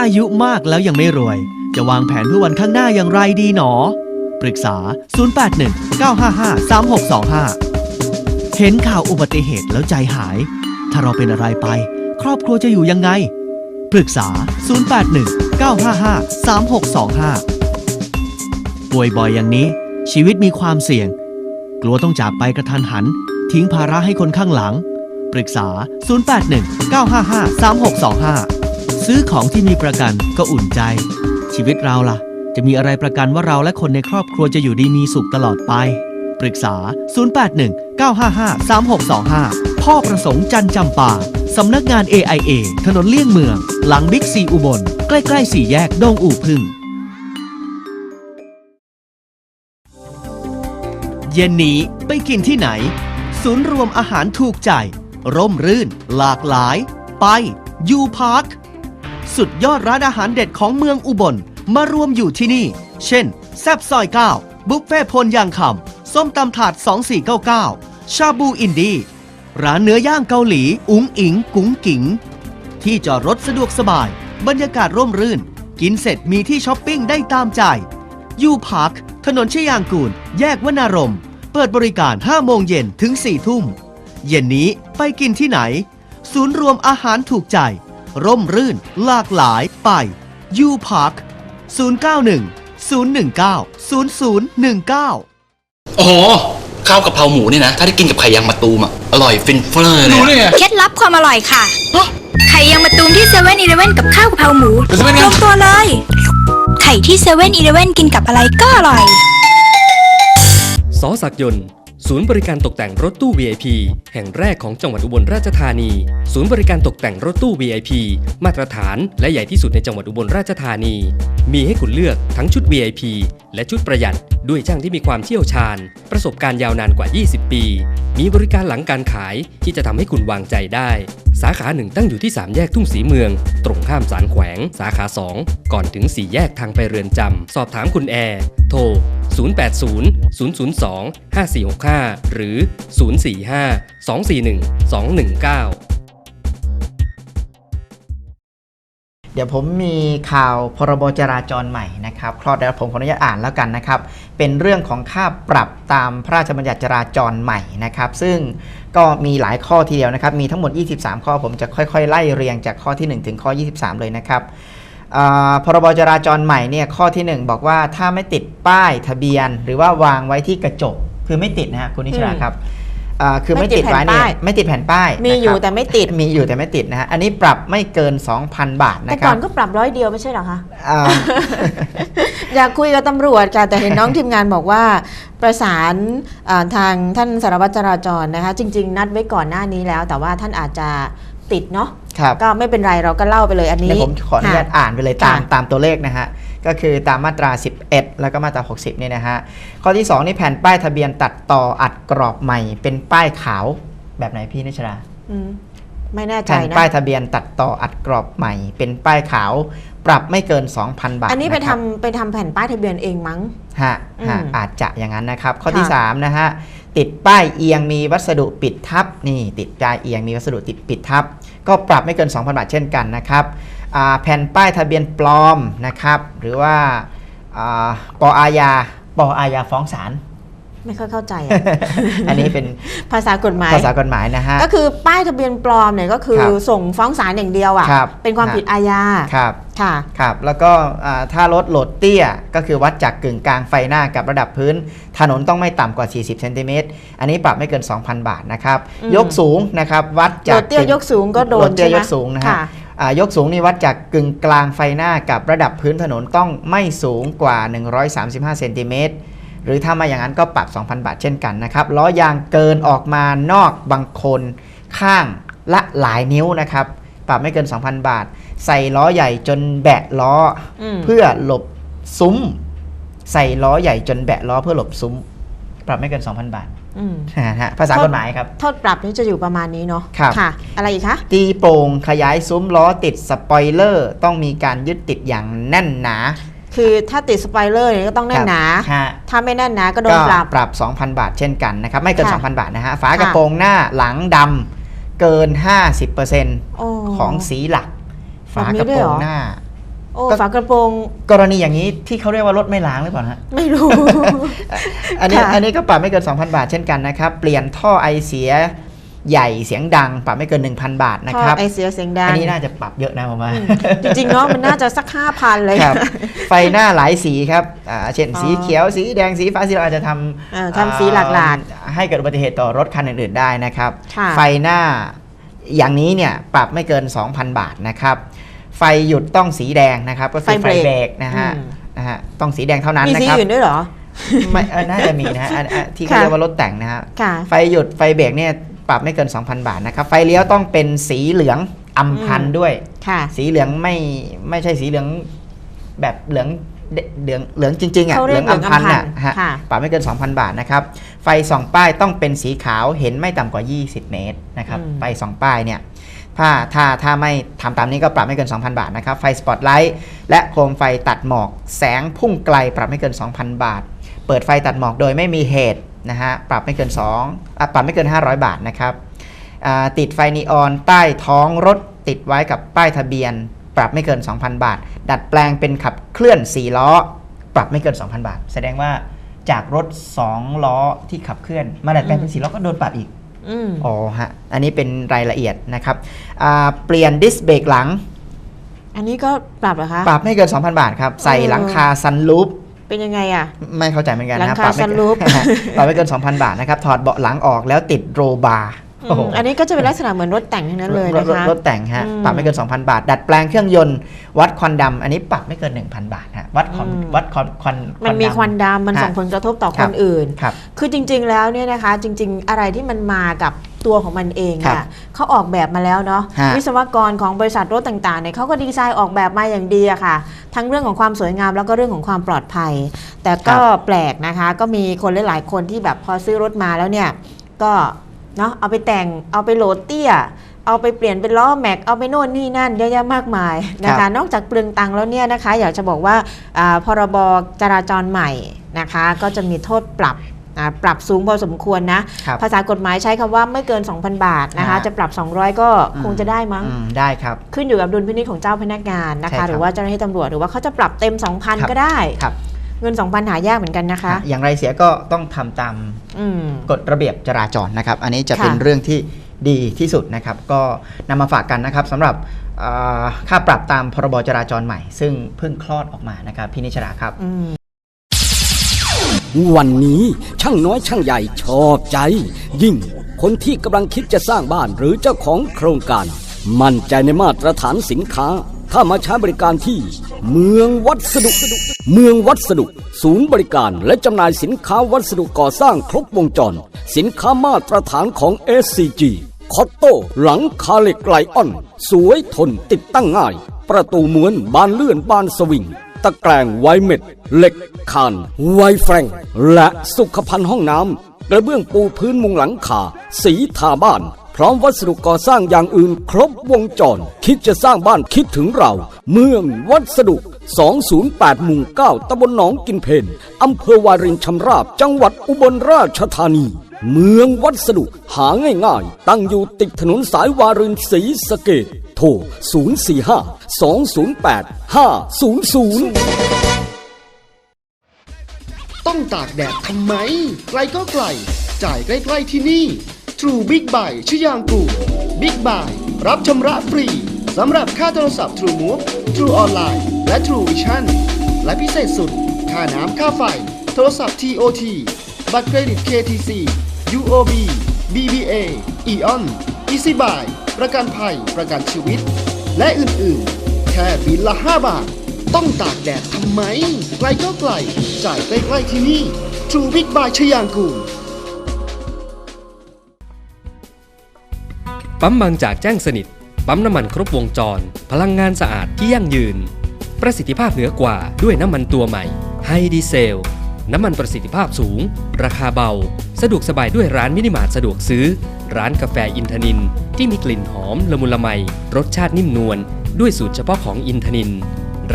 อายุมากแล้วยังไม่รวย จะวางแผนเพื่อวันข้างหน้าอย่างไรดีหนอ ปรึกษา 081 955 3625 เห็นข่าวอุบัติเหตุแล้วใจหาย ถ้าเราเป็นอะไรไป ครอบครัวจะอยู่ยังไง ปรึกษา 081 955 3625 ป่วยบ่อยอย่างนี้ ชีวิตมีความเสี่ยง กลัวต้องจากไปกระทันหัน ทิ้งภาระให้คนข้างหลัง ปรึกษา 081 955 3625 ซื้อของที่มีประกันก็อุ่นใจ ชีวิตเราล่ะ จะมีอะไรประกันว่าเราและคนในครอบครัวจะอยู่ดีมีสุขตลอดไป ปรึกษา 081 955 3625 พ่อประสงค์จันจำปาสำนักงาน AIA ถนนเลี่ยงเมือง หลังบิ๊กซีอุบล ใกล้ ๆ สี่แยกดงอู่พึ่ง เย็นนี้ไปกินที่ไหน ศูนย์รวมอาหารถูกใจ ร่มรื่น หลากหลาย ไปยูพาร์ค สุดยอดร้านอาหารเด็ดของเมืองอุบลมารวมอยู่ที่นี่ เช่น แซบซอย 9 บุฟเฟ่พลยางคำส้มตำถาด 2499 ชาบูอินดี ร้านเนื้อย่างเกาหลี อุ๋งอิง กุ๋งกิ๋งที่จอดรถสะดวกสบาย บรรยากาศร่มรื่น กินเสร็จมีที่ช้อปปิ้งได้ตามใจยูพาร์คถนนชยางกูล แยกวนารม เปิดบริการ 5 โมงเย็นถึง 4 ทุ่ม เย็นนี้ไปกินที่ไหน ศูนย์รวมอาหารถูกใจ ร่มรื่น หลากหลายไปยูพาร์ค091 019 0019โอ้โหข้าวกะเพราหมูเนี่ยนะ ถ้าได้กินกับไข่ยางมะตูมอะ อร่อยฟินเฟ้อเลยรู้อะได้ไง เคล็ดลับความอร่อยค่ะฮะไข่ยังมะตูมที่เซเว่นอีเลเว่นกับข้าวกะเพราหมูเป็นเซเว่นไง ลงตัวเลย ไข่ที่เซเว่นอีเลเว่นกินกับอะไรก็อร่อย สอศักดิ์ยนต์ ศูนย์บริการตกแต่งรถตู้ VIP แห่งแรกของจังหวัดอุบลราชธานี ศูนย์บริการตกแต่งรถตู้ VIP มาตรฐานและใหญ่ที่สุดในจังหวัดอุบลราชธานี มีให้คุณเลือกทั้งชุด VIP และชุดประหยัด ด้วยช่างที่มีความเชี่ยวชาญ ประสบการณ์ยาวนานกว่า 20 ปี มีบริการหลังการขายที่จะทำให้คุณวางใจได้ สาขาหนึ่งตั้งอยู่ที่ 3 แยกทุ่งสีเมือง ตรงข้ามสารแขวง สาขา 2 ก่อนถึง 4 แยกทางไปเรือนจำสอบถามคุณแอร์โทร 080 002 5465 หรือ 045 241 219เดี๋ยวผมมีข่าวพรบจราจรใหม่นะครับคลอดแล้วผมขออนุญาตอ่านแล้วกันนะครับ เป็นเรื่องของค่าปรับตามพระราชบัญญัติจราจรใหม่นะครับ ซึ่งก็มีหลายข้อทีเดียวนะครับ มีทั้งหมด 23 ข้อผมจะค่อยๆ ไล่เรียงจากข้อที่ 1 ถึงข้อ 23 เลยนะครับ พรบจราจรใหม่เนี่ยข้อที่ 1 บอกว่าถ้าไม่ติดป้ายทะเบียน หรือว่าวางไว้ที่กระจกคือไม่ติดนะฮะคุณนิชราอืมครับอ่าคือไม่ติดไม่ติดไว้เนี่ยแผ่นป้ายไม่ติดแผ่นป้ายมีอยู่นะครับแต่ไม่ติดมีอยู่แต่ไม่ติดนะฮะอันนี้ปรับไม่เกิน 2,000 บาทแต่นะคก่รัอบนก็ปรับร้อยเดียวไม่ใช่เหรอคะอ่าอยากคุยกับตำรวจค่ะแต่เห็นน้องทีมงานบอกว่า ประสานอ่าทางท่านสารวัตรจราจรนะคะจริง ๆ นัดไว้ก่อนหน้านี้แล้ว แต่ว่าท่านอาจจะติดเนาะ ครับ ก็ไม่เป็นไรเราก็เล่าไปเลยอันนี้เดี๋ยวผมขออนุญาตค่ะ อ่านไปเลยตามค่ะ ตามตัวเลขนะฮะ ก็คือตามมาตรา 11 แล้วก็มาตรา 60เนี่ยนะฮะ ข้อที่ 2 นี่แผ่นป้ายทะเบียนตัดต่ออัดกรอบใหม่ เป็นป้ายขาวแบบไหนพี่นิชรา อืมไม่แน่ใจแผ่นนะ ป้ายทะเบียนตัดต่ออัดกรอบใหม่ เป็นป้ายขาว ปรับไม่เกิน 2,000 บาทอันนี้ไปะคทำรับไปทำแผ่นป้ายทะเบียนเองมั้ง ฮะฮะอืมอาจจะอย่างนั้นนะครับ ข้อที่ค่ะ 3นะฮะติดป้ายเอียงมีวัสดุปิดทับนี่ติดป้ายเอียงมีวัสดุติดปิดทับ ก็ปรับไม่เกิน 2,000 บาทเช่นกันนะครับแผ่นป้ายทะเบียนปลอมนะครับหรือว่าอ่าปออาญาปออาญาฟ้องศาล ไม่ค่อยเข้าใจอะ อันนี้เป็นภาษากฎหมาย ภาษากฎหมายนะฮะ ก็คือป้ายทะเบียนปลอมเนี่ยก็คือครับส่งฟ้องศาลอย่างเดียวครัอะ่ะ บ เป็นความฮะผิดอาญาครับ ค่ะ ครับ แล้วก็อ่าถ้ารถโหลดเตี้ย ก็คือวัดจากกึ่งกลางไฟหน้ากับระดับพื้น ถนนต้องไม่ต่ำกว่า 40เซนติเมตรอันนี้ปรับไม่เกิน 2,000 บาทนะครับ อืม ยกสูงนะครับ วัดโดจากดเตี้ยกึ่ง ยกสูงก็โดโหลนดเตี้ยใช่ไหมยกสูงนะฮะ ค่ะ อ่ายกสูงนี่วัดจากกึ่งกลางไฟหน้ากับระดับพื้นถนนต้องไม่สูงกว่า 135 เซนติเมตร หรือถ้าไม่อย่างนั้นก็ปรับ 2,000 บาทเช่นกันนะครับล้อยางเกินออกมานอกบางคนข้างละหลายนิ้วนะครับ ปรับไม่เกิน 2,000 บาท ใส่ล้อใหญ่จนแบะล้ออมเพื่อหลบซุ้ม ใส่ล้อใหญ่จนแบะล้อเพื่อหลบซุ้ม ปรับไม่เกิน 2,000 บาทอืมนะฮะภาษากฎหมายครับโทษปรับนี่จะอยู่ประมาณนี้เนาะครับค่ะ อะไรอีกคะตีโป่งขยายซุ้มล้อติดสปอยเลอร์ ต้องมีการยึดติดอย่างแน่นหนา คือถ้าติดสไปเลอร์เนี่ยก็ต้องแน่นหนา ฮะ ถ้าไม่แน่นหนาก็โดนก็ปรับ ปรับ 2,000 บาทเช่นกันนะครับ ไม่เกิน ค่ะ2,000 บาทนะฮะ ฝากระโปรงหน้าหลังดำเกินโอ้50%ของสีหลัก ฝากระแบบนี้ด้วยโปรเหรงอหน้า โอ้ก็ ฝากระโปรงกรณีอย่างนี้ที่เขาเรียกว่ารถไม่ล้างหรือเปล่าฮะ ไม่รู้ อันนี้ค่ะอันนี้ก็ปรับไม่เกิน 2,000 บาทเช่นกันนะครับ เปลี่ยนท่อไอเสีย ใหญ่เสียงดังปรับไม่เกิน 1,000 บาทนะท่อครับไอเสียเสียงดังอันนี้น่าจะปรับเยอะนะผมว่าจริงๆเนาะมันน่าจะสักห้าพันเลยครับ ไฟหน้าหลายสีครับอ่าเช่นอ๋อสีเขียวสีแดงสีฟ้าสีเราอาจจะทำอ่าทำสีหลากหลายอ่ให้เกิดอุบัติเหตุต่อรถคันอื่นๆได้นะครับค่ะไฟหน้าอย่างนี้เนี่ยปรับไม่เกิน 2,000 บาทนะครับไฟหยุดต้องสีแดงนะครับ ก็คือไฟเบรกนะฮะอืมนะฮะต้องสีแดงเท่านั้นมีนะสีครับอื่นด้วยเหรอไม่เออน่าจะมีนะฮะอันอันที่เขาค่ะเรียกว่ารถแต่งนะฮะค่ะไฟหยุดไฟเบรกเนี่ย ปรับไม่เกิน 2,000 บาทนะครับ ไฟเลี้ยวต้องเป็นสีเหลืองอำพันธ์ด้วย ค่ะ สีเหลืองไม่ไม่ใช่สีเหลืองแบบเหลืองเดเหลืองเหลืองจริงๆอะเขาเหเรีลืยอกงอำพันธ์อะเหลืองอำพันธ์ฮะค่ะ ปรับไม่เกิน 2,000 บาทนะครับ ไฟส่องป้ายต้องเป็นสีขาวเห็นไม่ต่ำกว่า 20 เมตรนะครับอืมไฟส่องป้ายเนี่ยถ้าถ้าถ้าไม่ทำตามนี้ก็ปรับไม่เกิน 2,000 บาทนะครับ ไฟสปอตไลท์และโคมไฟตัดหมอก แสงพุ่งไกลปรับไม่เกิน 2,000 บาท เปิดไฟตัดหมอกโดยไม่มีเหตุ นะฮะปรับไม่เกิน2อะปรับไม่เกิน 500 บาทนะครับอ่าติดไฟนีออนใต้ท้องรถติดไว้กับป้ายทะเบียน ปรับไม่เกิน 2,000 บาท ดัดแปลงเป็นขับเคลื่อน 4 ล้อ ปรับไม่เกิน 2,000 บาท แสดงว่าจากรถ 2 ล้อที่ขับเคลื่อน มาดัดแปลงเป็น 4 ล้อก็โดนปรับอีกอืมอ๋อฮะอันนี้เป็นรายละเอียดนะครับอ่าเปลี่ยนดิสเบรกหลัง อันนี้ก็ปรับเหรอคะ ปรับไม่เกิน 2,000 บาทครับ ใส่เออหลังคาซันลูป เป็นยังไงอะ ไม่เข้าใจเหมือนกันนะหลังคาปรับไม่ซันรูฟปรับไม่เกิน 2,000 บาทนะครับ ถอดเบาะหลังออกแล้วติดโรบาร์ อืมอันนี้ก็จะเป็นลักษณะเหมือนรถแต่งทั้งนั้นเลยรถนะรถคะ รถแต่งฮะ อืมปรับไม่เกิน 2,000 บาท ดัดแปลงเครื่องยนต์ วัดควันดำอันนี้ปรับไม่เกิน 1,000 บาทฮะ วัดควันอืม วัดควันควันมันมีควันดำมันฮะส่งผลกระทบต่อคครับนอื่น ครับ คือจริงๆ แล้วเนี่ยนะคะ จริง ๆ อะไรที่มันมากับตัวของมันเองครับอะเขาออกแบบมาแล้วเนาะฮะวิศวกรของบริษัทรถต่างๆเนี่ยเขาก็ดีไซน์ออกแบบมาอย่างดีอะค่ะ ทั้งเรื่องของความสวยงามแล้วก็เรื่องของความปลอดภัย แต่ก็แปลกนะคะ ก็มีคนหลายๆคนที่แบบพอซื้อรถมาแล้วเนี่ยก็ เนาะเอาไปแต่งเอาไปโหลดเตี้ย เอาไปเปลี่ยนเป็นล้อแม็กเอาไปโน่นนี่นั่นเยอะแยะมากมายนะครัคะบนอกจากเปลืองตังค์แล้วเนี่ยนะคะ อยากจะบอกว่าอ่าพรบจราจรใหม่นะคะ ก็จะมีโทษปรับอ่าปรับสูงพอสมควรนะครับภาษากฎหมายใช้คำว่าไม่เกิน 2,000 บาทนะคะอ่าจะปรับ 200 ก็คงจะได้มั้งอืมได้ครับ ขึ้นอยู่กับดุลพินิจของเจ้าพนักงานนะใช่ครัคะบหรือว่าเจ้าหน้าที่ตำรวจหรือว่าเขาจะปรับเต็มครับ2,000 ก็ได้ครับ เงิน 2,000 หายากเหมือนกันนะคะ อย่างไรเสียก็ต้องทำตามอืมกฎระเบียบจราจรนะครับ อันนี้จะเป็นค่ะเรื่องที่ดีที่สุดนะครับ ก็นำมาฝากกันนะครับสำหรับอ่าค่าปรับตามพรบจราจรใหม่ ซึ่งเพิ่งคลอดออกมานะครับพี่นิชราครับอืมวันนี้ช่างน้อยช่างใหญ่ชอบใจ ยิ่งคนที่กำลังคิดจะสร้างบ้านหรือเจ้าของโครงการ มั่นใจในมาตรฐานสินค้า ถ้ามาใช้บริการที่เมืองวัสดุ เมืองวัสดุ ศูนย์บริการและจำหน่ายสินค้าวัสดุก่อสร้างครบวงจร สินค้ามาตรฐานของ SCG คอตโต้หลังคาเหล็กไลออน สวยทนติดตั้งง่าย ประตูม้วนบานเลื่อนบานสวิง ตะแกรงไวเม็ด เหล็กคาน ไวแฟรงและสุขภัณฑ์ห้องน้ำกระเบื้องปูพื้นมุงหลังคา สีทาบ้าน พร้อมวัสดุก่อสร้างอย่างอื่นครบวงจร คิดจะสร้างบ้านคิดถึงเรา เมืองวัสดุ 208หมู่9ตำบลหนองกินเพนอำเภอวารินชำราบ จังหวัดอุบลราชธานี เมืองวัสดุหาง่ายๆ ตั้งอยู่ติดถนนสายวารินศรีสะเกดโทร 045 208 500ต้องตากแดดทำไม ไกลก็ไกล จ่ายใกล้ ๆ ที่นี่ True Big Buy ชยางกู Big Buy รับชำระฟรีสำหรับค่าโทรศัพท์ True Move True Online และ True Vision และพิเศษสุด ค่าน้ำค่าไฟ โทรศัพท์ TOT บัตรเครดิต KTC UOB BBA EON Easy Buy ประกันภัย ประกันชีวิต และอื่น ๆ แค่บินละ 5 บาท ต้องตากแดดทำไม ไกลก็ไกล จ่ายใกล้ ๆ ที่นี่ True Big Buy ชยางกูล ปั๊มบางจากแจ้งสนิท ปั๊มน้ำมันครบวงจร พลังงานสะอาดที่ยั่งยืน ประสิทธิภาพเหนือกว่าด้วยน้ำมันตัวใหม่ไฮดีเซล น้ำมันประสิทธิภาพสูง ราคาเบา สะดวกสบายด้วยร้านมินิมาร์ทสะดวกซื้อ ร้านกาแฟอินทนิน ที่มีกลิ่นหอมละมุนละไมรสชาตินิ่มนวลด้วยสูตรเฉพาะของอินทนิน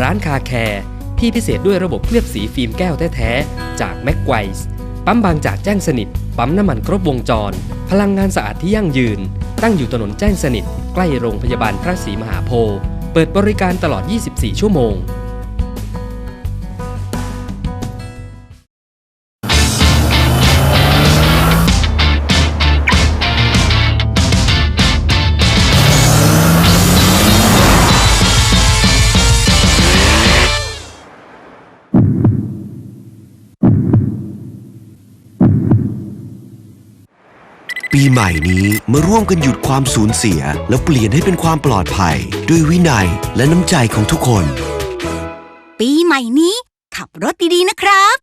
ร้านคาแคร์ที่พิเศษด้วยระบบเคลือบสีฟิล์มแก้วแท้ๆจากแม็กไกวส์ปั๊มบางจากแจ้งสนิท ปั๊มน้ำมันครบวงจร พลังงานสะอาดที่ยั่งยืน ตั้งอยู่ถนนแจ้งสนิท ใกล้โรงพยาบาลพระศรีมหาโพธิ์เปิดบริการตลอด 24 ชั่วโมง ปีใหม่นี้มาร่วมกันหยุดความสูญเสีย แล้วเปลี่ยนให้เป็นความปลอดภัย ด้วยวินัยและน้ำใจของทุกคน ปีใหม่นี้ขับรถดีๆนะครับ